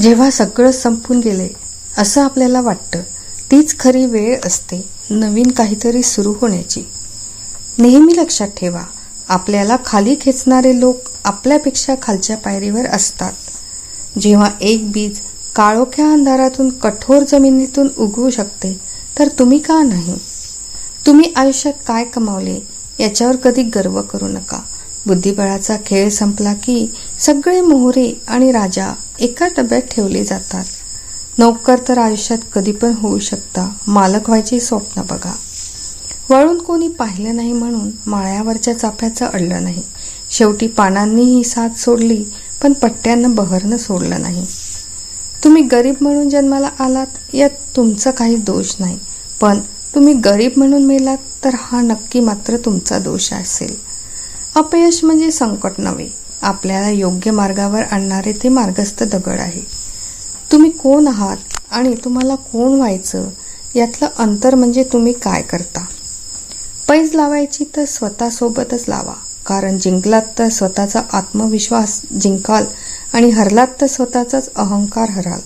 जेव्हा सगळं संपून गेले असं आपल्याला वाटतं तीच खरी वेळ असते नवीन काहीतरी सुरू होण्याची. नेहमी लक्षात ठेवा आपल्याला खाली खेचणारे लोक आपल्यापेक्षा खालच्या पायरीवर असतात. जेव्हा एक बीज काळोख्या अंधारातून कठोर जमिनीतून उगवू शकते तर तुम्ही का नाही? तुम्ही आयुष्यात काय कमावले याच्यावर कधी गर्व करू नका. बुद्धिबळाचा खेळ संपला की सगळे मोहरे आणि राजा एका डब्यात ठेवले जातात. नोकर तर आयुष्यात कधी पण होऊ शकता. मालक व्हायची स्वप्न बघा. वळून कोणी पाहिलं नाही म्हणून माळ्यावरच्या चाफ्याचं अडलं नाही. शेवटी पानांनी ही साथ सोडली पण पट्ट्यानं बहरनं सोडलं नाही. तुम्ही गरीब म्हणून जन्माला आलात यात तुमचा काही दोष नाही. पण तुम्ही गरीब म्हणून मेलात तर हा नक्की मात्र तुमचा दोष असेल. अपयश म्हणजे संकट नव्हे. आपल्याला योग्य मार्गावर आणणारे ते मार्गस्थ दगड आहे. तुम्ही कोण आहात आणि तुम्हाला कोण व्हायचं? यातलं अंतर म्हणजे तुम्ही काय करता? पैज लावायची तर स्वतःसोबतच लावा. कारण जिंकलात तर स्वतःचा आत्मविश्वास जिंकाल आणि हरलात तर स्वतःचाच अहंकार हराल.